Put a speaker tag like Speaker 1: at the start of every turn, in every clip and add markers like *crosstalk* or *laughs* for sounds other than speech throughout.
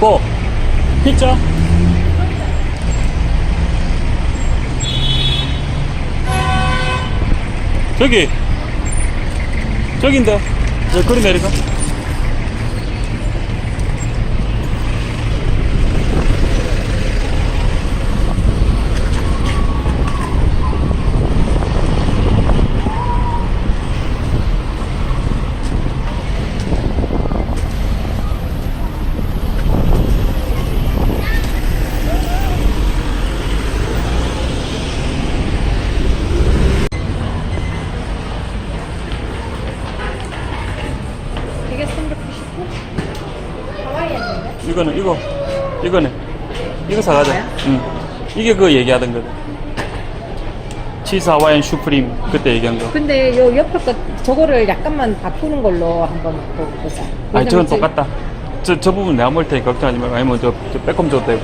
Speaker 1: 고! 피자! 저기! 저긴데. 왜 그리 내려가?
Speaker 2: 이게 399? 하와이안인데?
Speaker 1: 이거는, 이거. 이거네. 이거 사가자. 응. 이게 그 얘기하던 거다. 치즈 하와이안 슈프림. 그때 얘기한 거.
Speaker 2: 근데 요 옆에 거 저거를 약간만 바꾸는 걸로 한번 보- 보자.
Speaker 1: 아니, 저건 똑같다. 저, 저 부분 내가 먹을 테니 걱정하지 말고. 아니면 저, 저 빼꼼 줘도 되고.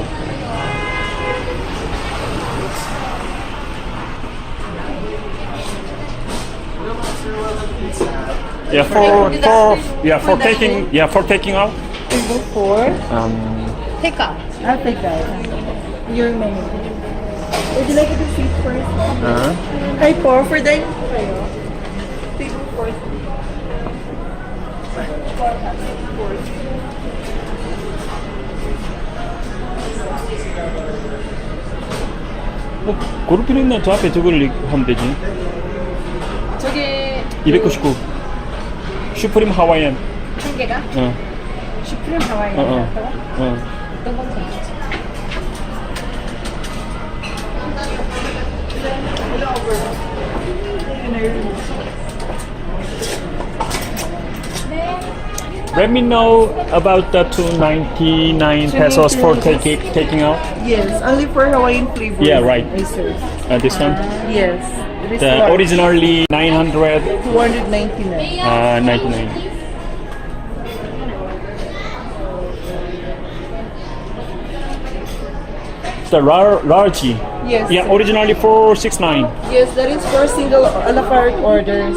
Speaker 1: Yeah, for, for, yeah, for taking, yeah, for taking out.
Speaker 2: Table four.
Speaker 1: Um,
Speaker 2: Take out.
Speaker 3: I'll take that. Your menu. Would you like it to seat first?
Speaker 1: uh,
Speaker 3: Hi po, for dining po kayo. Table four.
Speaker 1: 뭐, 고를 필요 있나? 저 앞에 저걸 하면 되지.
Speaker 2: 저게
Speaker 1: 299. 슈프림 하와이안.
Speaker 2: 한 개가
Speaker 1: 어,
Speaker 2: 슈프림
Speaker 1: 어,
Speaker 2: 하와이안
Speaker 1: 어.
Speaker 2: 같다가
Speaker 1: 어.
Speaker 2: 어떤 건 괜찮지?
Speaker 1: Let me know about the 299 pesos for taking taking out.
Speaker 3: Yes, only for Hawaiian flavor.
Speaker 1: Yeah, right.
Speaker 3: I serve.
Speaker 1: Uh, this one.
Speaker 3: Yes.
Speaker 1: the originally 900
Speaker 3: 299
Speaker 1: uh, 99 the rarity
Speaker 3: yes.
Speaker 1: Yeah originally 469
Speaker 3: yes that is for single a la carte orders.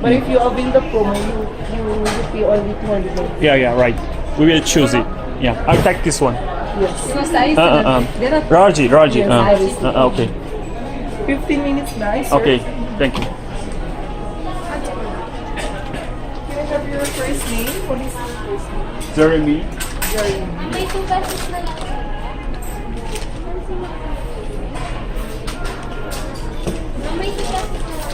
Speaker 3: But if you avail the promo you you, will pay only 200
Speaker 1: yeah yeah right. We will choose it. Yeah i'll take this one.
Speaker 3: Yes.
Speaker 1: Uh, uh, um,
Speaker 2: uh.
Speaker 1: rarity rarity
Speaker 3: yes,
Speaker 1: uh, uh, okay.
Speaker 3: 15 minutes na, sir.
Speaker 1: okay. Thank you.
Speaker 3: Can I have your first name? Police first name.
Speaker 1: Jeremy.
Speaker 4: May two pesos na lang. May two pesos na lang.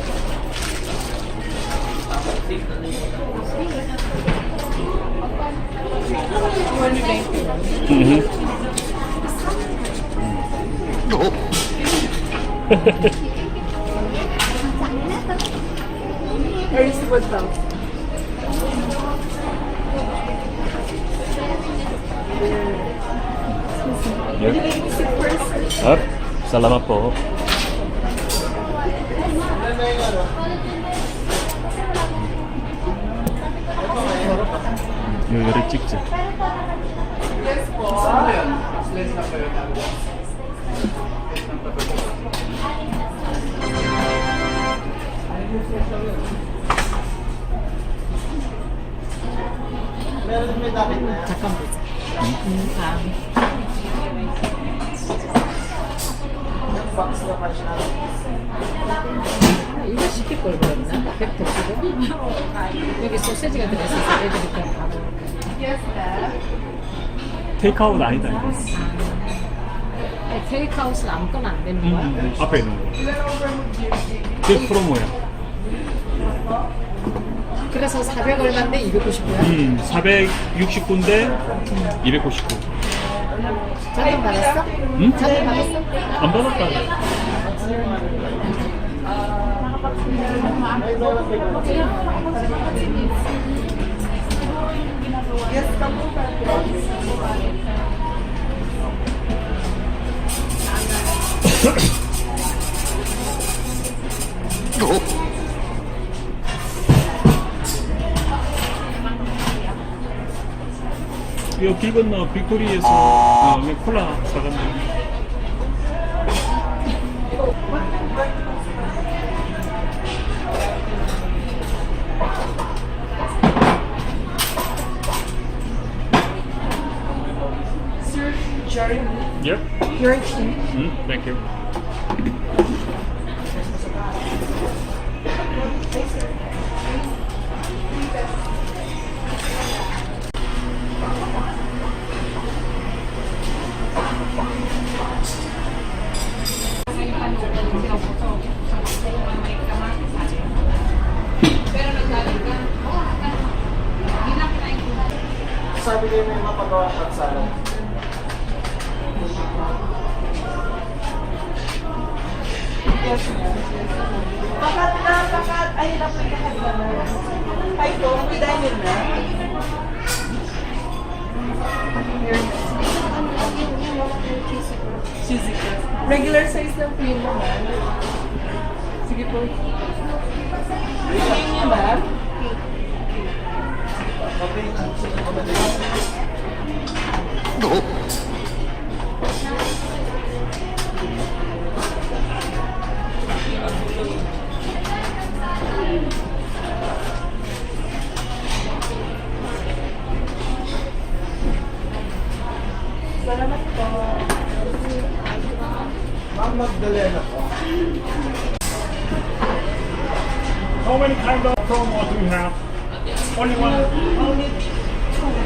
Speaker 1: Mm-hmm.
Speaker 3: Early.
Speaker 1: Yep. Salamat po. Yung yung chips eh.
Speaker 2: 잠깐 보자. 음. 이거 시킬 걸 그랬나? 벡터 치고 여기 소세지가 들어있어서 애들이 바로
Speaker 1: 테이크아웃 아니다 이거.
Speaker 2: 테이크아웃은 아무거나 안 되는 거야?
Speaker 1: 음, 앞에 있는 거. 그 프로모야.
Speaker 2: 그래서 400 얼마인데 299야?
Speaker 1: 음, 469인데 299.
Speaker 2: 전화 받았어?
Speaker 1: 응?
Speaker 2: 전화 받았어?
Speaker 1: 안 받았다. *laughs* 이거 길 건너 빅토리에서 어, 그냥 콜라 사갔네.
Speaker 3: Your exchange.
Speaker 1: 음, thank you.
Speaker 3: mahirap po yung hagdanas. Ay po, magdahin yun na. Cheesy crust. Regular size lang po yun mga. Sige po. Sige niyo ma'am.
Speaker 1: Okay. Okay. Promo do you have? Only one.
Speaker 3: Only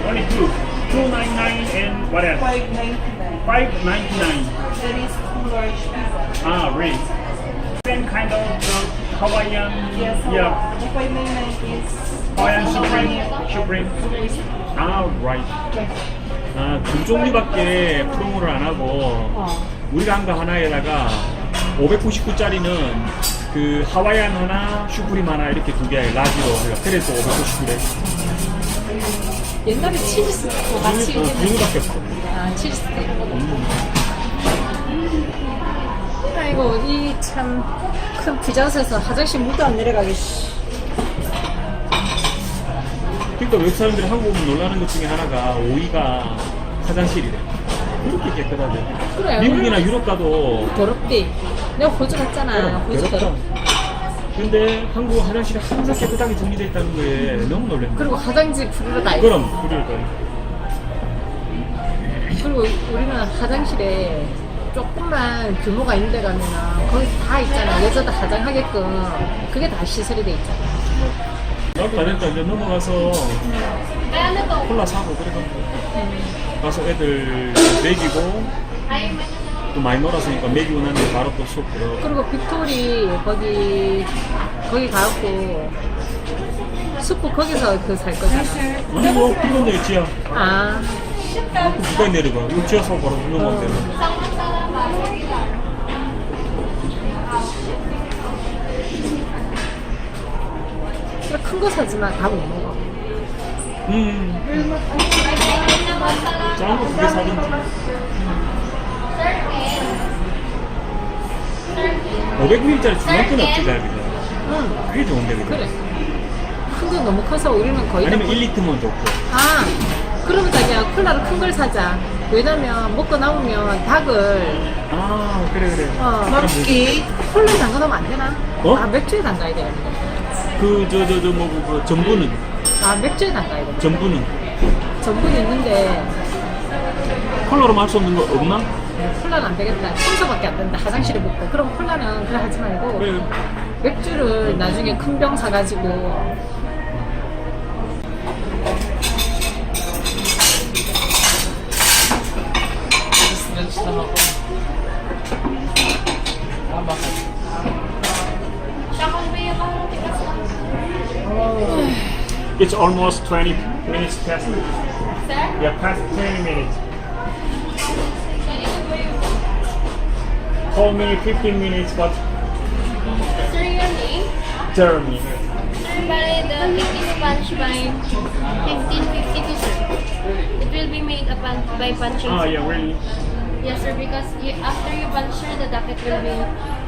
Speaker 1: Only two. Two nine nine and what else?
Speaker 3: 5.99.
Speaker 1: Five ninety nine.
Speaker 3: There is two large pizza.
Speaker 1: Ah, really? Same kind of uh, Hawaiian.
Speaker 3: Yes,
Speaker 1: Yeah.
Speaker 3: The 599 is
Speaker 1: Hawaiian Supreme. Supreme. 아, right. 아, 두 종류밖에 프로모를 안 하고 우리가 한 거 하나에다가 599짜리는 그 하와이안 하나, 슈프림 하나 이렇게 두 개 라지로 해요. 그래서 599래.
Speaker 2: 옛날에 치즈 도 같이
Speaker 1: 그
Speaker 2: 했는데
Speaker 1: 종류밖에 없어.
Speaker 2: 아 치즈 이런 거 아이고 이 참큰 피자헛에서 화장실 물도 안 내려가게 씨.
Speaker 1: 그러니까 외국 사람들이 한국 오면 놀라는 것 중에 하나가 오이가 화장실이래. 이렇게 깨끗하대.
Speaker 2: 그래
Speaker 1: 미국이나 유럽 가도
Speaker 2: 더럽디 내가 호주 갔잖아. 호주 더럽
Speaker 1: 근데 한국 화장실이 항상 깨끗하게 정리되어 있다는 거에 너무 놀랐네.
Speaker 2: 그리고 화장지 부르러 다니.
Speaker 1: 그럼 그러니까.
Speaker 2: 그리고 우리는 화장실에 조금만 규모가 있는 데 가면은 거기 다 있잖아. 여자도 화장하게끔. 그게 다 시설이 돼 있잖아.
Speaker 1: 나도 다녔다. 이제 넘어가서
Speaker 4: to?
Speaker 1: 콜라 사고 그래가지고. 가서 애들 먹이고 또 많이 놀았으니까 먹이고 난 뒤에 바로 또 수업 들어.
Speaker 2: 그리고 빅토리 거기 거기 가고 숙부 거기서 그 살 거잖아
Speaker 1: 아니 뭐 그건 내 지하. 아그 누가 내려가? 이거 지하 사고 바로 넘어가면
Speaker 2: 큰거 사지만 다 못 먹어
Speaker 1: 음. 작은 거두개 사든지. 500ml짜리 중간권 없지 잘 그죠?
Speaker 2: 응
Speaker 1: 그게 좋은데 그죠?
Speaker 2: 그래 큰거 너무 커서 우리는 거의 다
Speaker 1: 아니면
Speaker 2: 못-
Speaker 1: 1리터면 좋고.
Speaker 2: 아 그러면 자기야 콜라를 큰 걸 사자 왜냐면 먹고 남으면 닭을
Speaker 1: 아 그래 그래.
Speaker 2: 어,
Speaker 3: Cupcake.
Speaker 2: 콜라에 담가 놓으면 안 되나?
Speaker 1: 어?
Speaker 2: 아 맥주에 담가야 돼.
Speaker 1: 그저 저 저 뭐 그 전부는
Speaker 2: 아 맥주에 담가야 돼.
Speaker 1: 전부는
Speaker 2: 전분이 있는데
Speaker 1: 컬러로 할 수 없는 거 없나?
Speaker 2: 콜라는 안 되겠다. 청소밖에 안 된다. 화장실에 먹고. 그럼 콜라는 그래 하지 말고. 맥주를 나중에 큰 병 사가지고.
Speaker 1: It's almost 20 minutes past.
Speaker 4: Sir?
Speaker 1: Yeah, past 20 minutes. Call me 15 minutes, but
Speaker 4: Sir, your name?
Speaker 1: Jeremy.
Speaker 4: Sir, bale, the is punch by 1552, sir. It will be made upon, by punching. Sir.
Speaker 1: yeah, really?
Speaker 4: Yes, sir, because you, after you punch, sir, the docket will be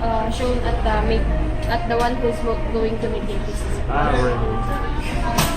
Speaker 4: uh, shown at the make, at the one who's mo- going to make the pieces.
Speaker 1: Ah, really?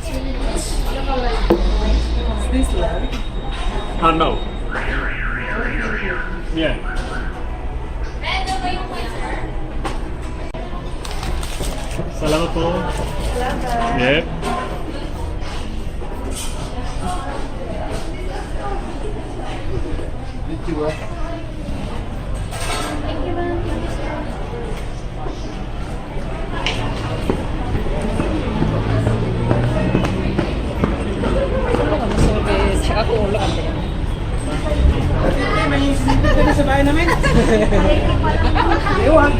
Speaker 4: I
Speaker 1: this no. Yeah. Salamat po.
Speaker 2: Salamat. Yep. Thank you, ma'am. Thank you, ma'am.
Speaker 3: May dito na sa bahay namin. Ewan.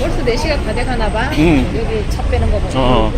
Speaker 2: 벌써 4시간 다 돼가나 봐.
Speaker 1: 응.
Speaker 2: 여기 차 빼는 거 보고.
Speaker 1: 어.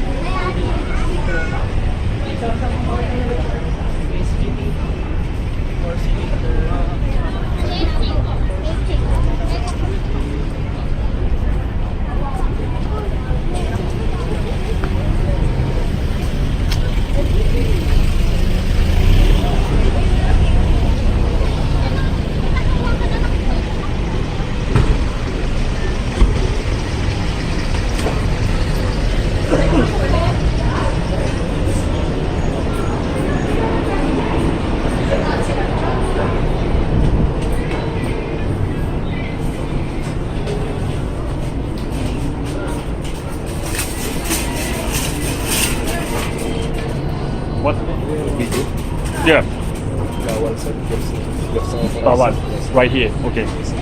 Speaker 1: Right here. Okay.